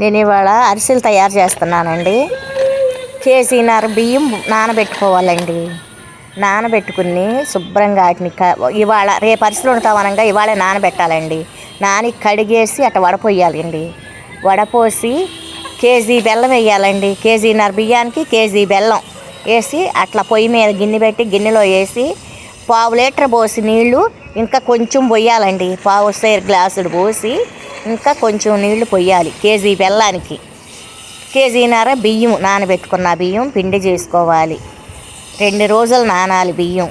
నేను ఇవాళ అరిసెలు తయారు చేస్తున్నానండి. కేజీన్నర బియ్యం నానబెట్టుకోవాలండి. నానబెట్టుకుని శుభ్రంగా వాటిని ఇవాళ రేపు అరిసెలు ఉంటామనగా ఇవాళ నానబెట్టాలండి. నాని కడిగేసి అట్ట వడపోయాలండి. వడపోసి కేజీ బెల్లం వేయాలండి. కేజీన్నర బియ్యానికి కేజీ బెల్లం వేసి అట్లా పొయ్యి మీద గిన్నె పెట్టి గిన్నెలో వేసి పావు లీటర్ పోసి నీళ్ళు ఇంకా కొంచెం పోయాలండి. పావు సేర్ గ్లాసులు పోసి ఇంకా కొంచెం నీళ్ళు పొయ్యాలి. కేజీ బెల్లానికి. కేజీన్నర బియ్యం నానబెట్టుకున్న బియ్యం పిండి చేసుకోవాలి. రెండు రోజులు నానాలి బియ్యం.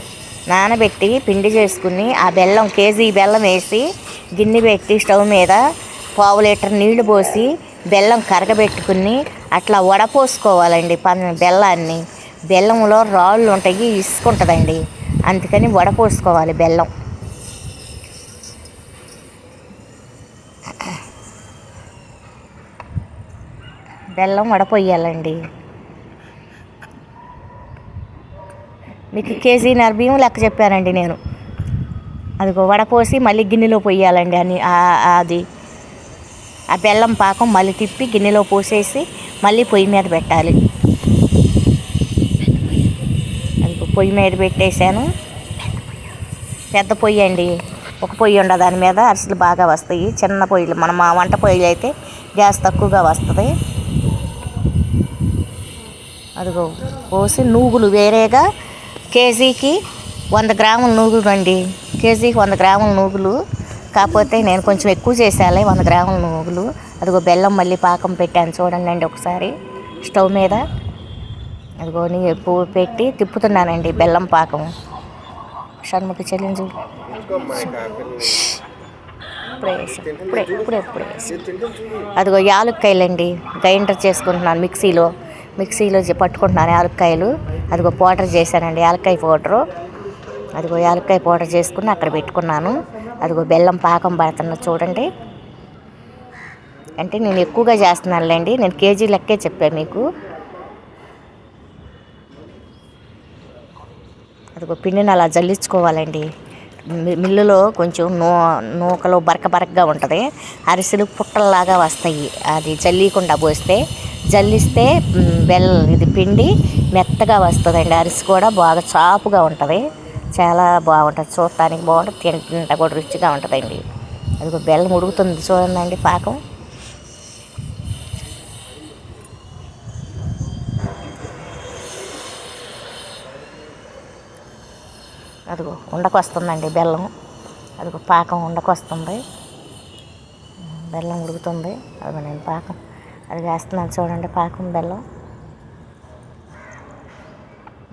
నానబెట్టి పిండి చేసుకుని ఆ బెల్లం కేజీ బెల్లం వేసి గిన్నె పెట్టి స్టవ్ మీద పావు లీటర్ నీళ్ళు పోసి బెల్లం కరగబెట్టుకుని అట్లా వడపోసుకోవాలండి పన్ బెల్లాన్ని. బెల్లంలో రాళ్ళు ఉంటాయి ఇసుక ఉంటుందండి. అందుకని వడపోసుకోవాలి బెల్లం. బెల్లం వడపోయాలండి మీకు కేజీన్నర బియ్యం లెక్క చెప్పానండి నేను. అదిగో వడపోసి మళ్ళీ గిన్నెలో పొయ్యాలండి అని అది. ఆ బెల్లం పాకం మళ్ళీ తిప్పి గిన్నెలో పోసేసి మళ్ళీ పొయ్యి మీద పెట్టాలి. అదిగో పొయ్యి మీద పెట్టేశాను. పెద్ద పొయ్యి అండి. ఒక పొయ్యి ఉండదు దాని మీద అరిసెలు బాగా వస్తాయి. చిన్న పొయ్యిలు. మన మా వంట పొయ్యిలు అయితే గ్యాస్ తక్కువగా వస్తుంది. అదిగో పోసి నూగులు వేరేగా కేజీకి వంద గ్రాముల నూగులు అండి కేజీకి వంద గ్రాముల నూగులు. కాకపోతే నేను కొంచెం ఎక్కువ చేసాలి వంద గ్రాముల నూగులు. అదిగో బెల్లం మళ్ళీ పాకం పెట్టాను చూడండి అండి ఒకసారి. స్టవ్ మీద అదిగో నీ పువ్వు పెట్టి తిప్పుతున్నానండి బెల్లం పాకం. షణ్ముఖ చెల్లించు. ఇప్పుడే వేసాను. ఇప్పుడే ఇప్పుడే ఇప్పుడే అదిగో యాలుక్కాయలండి గ్రైండర్ చేసుకుంటున్నాను మిక్సీలో. మిక్సీలో పట్టుకుంటున్నాను యాలక్కాయలు. అదిగో పౌడర్ చేశానండి యాలక్కాయ పౌడరు. అదిగో యాలక్కాయ పౌడర్ చేసుకుని అక్కడ పెట్టుకున్నాను. అదిగో బెల్లం పాకం పడుతున్నా చూడండి. అంటే నేను ఎక్కువగా చేస్తున్నానులేండి నేను కేజీ లెక్కే చెప్పాను మీకు. అదిగో పిండిని అలా జల్లించుకోవాలండి. మిల్లులో కొంచెం నూ నూకలు బరక బరకగా ఉంటుంది. అరిసెలు పుట్టల్లాగా వస్తాయి. అది జల్లీకుండా పోస్తే జల్లిస్తే బెల్లం బెల్ ఇది పిండి మెత్తగా వస్తుందండి. అరిసి కూడా బాగా చాపుగా ఉంటుంది. చాలా బాగుంటుంది. చూడటానికి బాగుంటుంది. తింటుంటే కూడా రుచిగా ఉంటుందండి. అది బెల్లం ఉడుకుతుంది చూడండి పాకం. అదిగో ఉండకొస్తుందండి బెల్లం. అదిగో పాకం ఉండకొస్తుంది. బెల్లం ఉడుకుతుంది. అదిగో నేను పాకం అది వేస్తున్నాను చూడండి పాకం బెల్లం.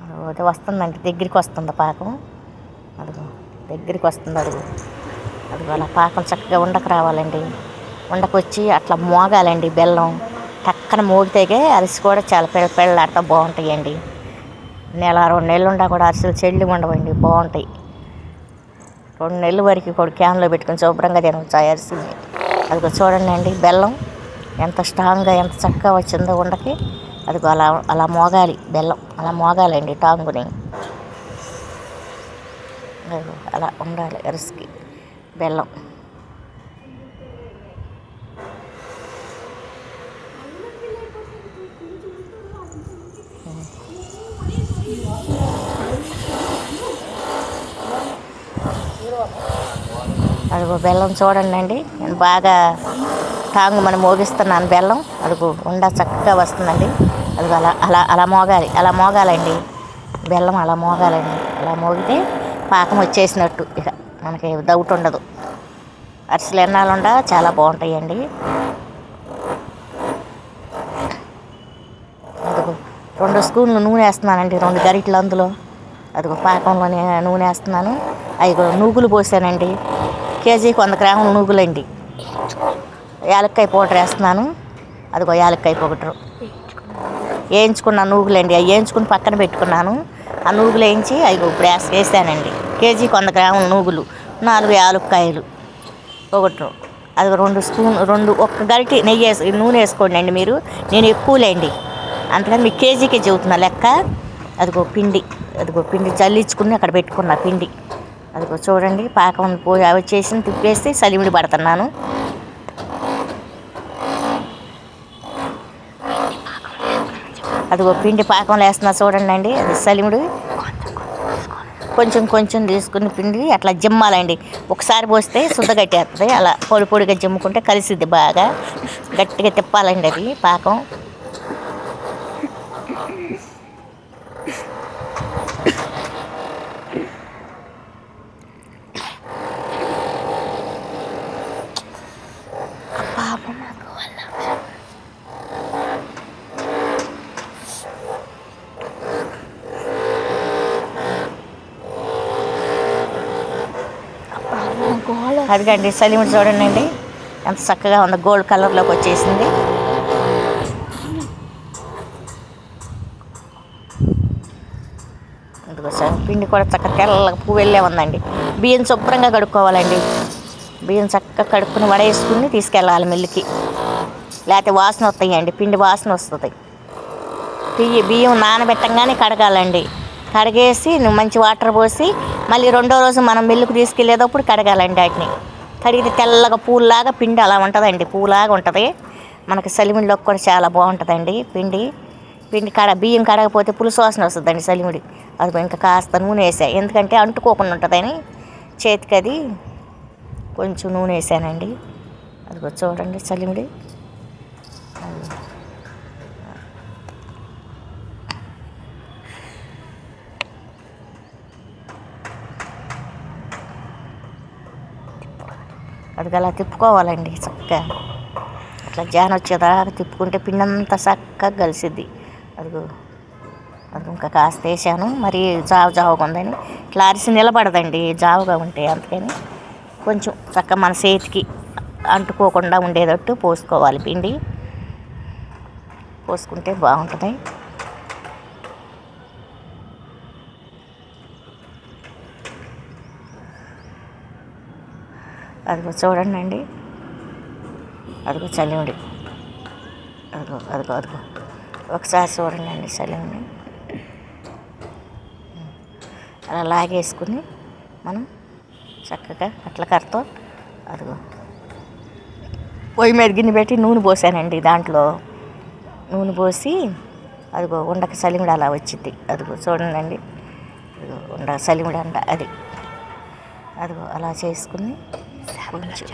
అదిగో అది వస్తుందండి దగ్గరికి వస్తుంది పాకం. అదిగో దగ్గరికి వస్తుంది అదిగో. అదిగో అలా పాకం చక్కగా ఉండకు రావాలండి. ఉండకొచ్చి అట్లా మోగాలండి బెల్లం. టక్కన మోగితేగే అరిసి కూడా చాలా పెళ్ళ పెళ్ళాడుతూ బాగుంటాయండి. నెల రెండు నెలలు ఉండా కూడా అరిసెలు చెల్లి ఉండవండి బాగుంటాయి. రెండు నెలల వరకు కూడా క్యాన్లో పెట్టుకొని శుభ్రంగా తినవచ్చు ఆ అరిసిని అది చూడండి అండి బెల్లం ఎంత స్ట్రాంగ్గా ఎంత చక్కగా వచ్చిందో ఉండకి. అది అలా అలా మోగాలి బెల్లం అలా మోగాలండి టాంగుని. అలా ఉండాలి అరిసికి బెల్లం. అదిగో బెల్లం చూడండి అండి నేను బాగా టాంగు మనం మోగిస్తున్నాను బెల్లం. అదిగో ఉండ చక్కగా వస్తుందండి. అదిగో అలా అలా అలా మోగాలి అలా మోగాలండి. బెల్లం అలా మోగాలండి. అలా మోగితే పాకం వచ్చేసినట్టు. ఇక మనకి డౌట్ ఉండదు. అరిసెలు ఎన్నాళ్ళు ఉండా? చాలా బాగుంటాయండి. అదిగో రెండు స్పూన్లు నూనె వేస్తున్నానండి. రెండు గరిటెలు అందులో. అదిగో పాకంలోనే నూనె వేస్తున్నాను. అవి నూగులు పోసానండి. కేజీకి వంద గ్రాముల నూగులండి యాలక్కాయ పౌడర్ వేస్తున్నాను. అదిగో యాలక్కాయ పౌడరు. వేయించుకున్న నూగులండి అవి వేయించుకుని పక్కన పెట్టుకున్నాను. ఆ నూగులు వేయించి అవి ఇప్పుడు వేసానండి. కేజీకి వంద గ్రాముల నూగులు నాలుగు యాలక్కాయలు ఒకటి అది రెండు స్పూన్ రెండు ఒక్క గరిటి నెయ్యి వేసి నూనె వేసుకోండి అండి మీరు. నేను ఎక్కువలేండి. అందుకని మీకు కేజీకే చెబుతున్నా లెక్క. అదిగో పిండి అదిగో పిండి జల్లించుకుని అక్కడ పెట్టుకున్నా పిండి. అది చూడండి పాకం పోయి అవి చేసి తిప్పేసి సలిమిడి పడుతున్నాను. అదిగో పిండి పాకం వేస్తున్నా చూడండి అండి అది సలిముడు. కొంచెం కొంచెం తీసుకుని పిండి అట్లా జిమ్మాలండి. ఒకసారి పోస్తే శుద్ధ కట్టేస్తుంది అలా పొడి పొడిగా జిమ్ముకుంటే కలిసిద్ది బాగా. గట్టిగా తిప్పాలండి అది పాకం. అదిగండి సలిమిడి చూడండి. అండి ఎంత చక్కగా ఉంది గోల్డ్ కలర్లోకి వచ్చేసింది. పిండి కూడా చక్కగా తెల్లగా పువ్వు వెళ్ళే ఉందండి. బియ్యం శుభ్రంగా కడుక్కోవాలండి. బియ్యం చక్కగా కడుక్కుని వడేసుకుని తీసుకెళ్ళాలి మిల్లుకి. లేకపోతే వాసన వస్తాయండి పిండి వాసన వస్తుంది. బియ్యం బియ్యం నానబెట్టంగానే కడగాలండి. కడిగేసి నువ్వు మంచి వాటర్ పోసి మళ్ళీ రెండో రోజు మనం మిల్లుకు తీసుకెళ్ళేటప్పుడు కడగాలండి వాటిని. కడిగితే తెల్లగా పూలాగా పిండి అలా ఉంటుందండి పూలాగా ఉంటుంది. మనకి సలిమిడిలోకి కూడా చాలా బాగుంటుందండి పిండి. పిండి కడ బియ్యం కడగపోతే పులుసు వాసన వస్తుందండి సలిమిడి. అది ఇంకా కాస్త నూనె వేసా. ఎందుకంటే అంటుకోకుండా ఉంటుందని చేతికి అది కొంచెం నూనె వేసానండి. అదిగో చూడండి చలిమిడి అది అలా తిప్పుకోవాలండి చక్కగా. అట్లా జాన వచ్చేదాకా తిప్పుకుంటే పిండి అంతా చక్కగా కలిసిద్ది అదిగో అది ఇంకా కాస్త వేసాను. మరి జావు జావుగా ఉందని ఇట్లా అరిసి నిలబడదండి జావుగా ఉంటే అందుకని కొంచెం చక్కగా మన చేతికి అంటుకోకుండా ఉండేటట్టు పోసుకోవాలి పిండి. పోసుకుంటే బాగుంటుంది. అదిగో చూడండి అండి. అదిగో చలివిడి అదిగో అదిగో అదిగో. ఒకసారి చూడండి అండి అలా లాగేసుకుని మనం చక్కగా అట్ల కర్రతో అదిగో. పొయ్యి మీద గిన్నె పెట్టి నూనె పోసానండి దాంట్లో. నూనె పోసి అదిగో ఉండక చలిమిడి అలా వచ్చింది అదిగో చూడండి అదిగో ఉండ చలిమిడి అంట అది. అదిగో అలా చేసుకుని కొంచెం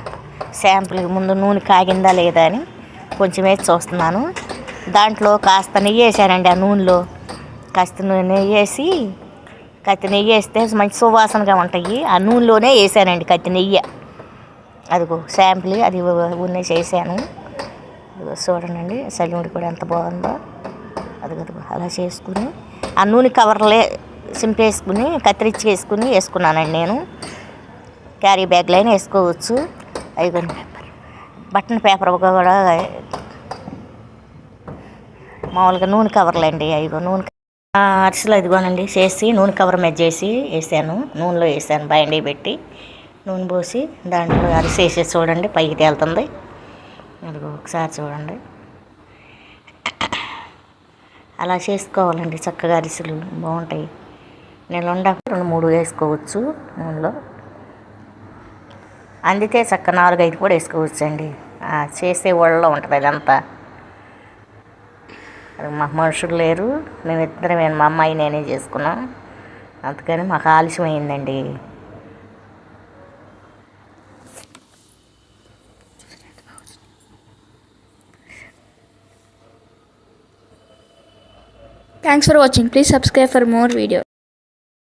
శాంపుల్ ముందు నూనె కాగిందా లేదా అని కొంచెం వేసి చూస్తున్నాను. దాంట్లో కాస్త నెయ్యి వేసానండి ఆ నూనెలో. కాస్త నూనె నెయ్యి వేసి కత్తి నెయ్యి వేస్తే మంచి సువాసనగా ఉంటాయి. ఆ నూనెలోనే వేసానండి కత్తి నెయ్యి. అదిగో శాంపుల్ అది ఉన్న చేశాను. అదిగో చూడండి సలిముడి కూడా ఎంత బాగుందో. అదిగో అదిగో అలా చేసుకుని ఆ నూనె కవర్లే సింపేసుకుని కత్తిరించి వేసుకుని వేసుకున్నానండి నేను. క్యారీ బ్యాగ్లో అయినా వేసుకోవచ్చు. అవి బటన్ పేపర్ కూడా మామూలుగా నూనె కవర్లు అండి. అవిగో నూనె అరిసెలు ఇదిగోనండి చేసి నూనె కవర్ మీద చేసి వేసాను. నూనెలో వేసాను బయండి పెట్టి. నూనె పోసి దాంట్లో అరిసె వేసేసి చూడండి పైకి తేలుతుంది. అదిగో ఒకసారి చూడండి. అలా చేసుకోవాలండి చక్కగా అరిసెలు బాగుంటాయి. నేను వండాక రెండు మూడు వేసుకోవచ్చు నూనెలో. అందితే చక్క నాలుగైదు కూడా వేసుకోవచ్చు అండి చేసే వాళ్ళలో ఉంటుంది అదంతా అది మాకు మనుషులు లేరు మేమిద్దరమే మా అమ్మాయి నేనే చేసుకున్నాం అందుకని మాకు ఆలస్యం అయిందండి thanks for watching. Please subscribe more video.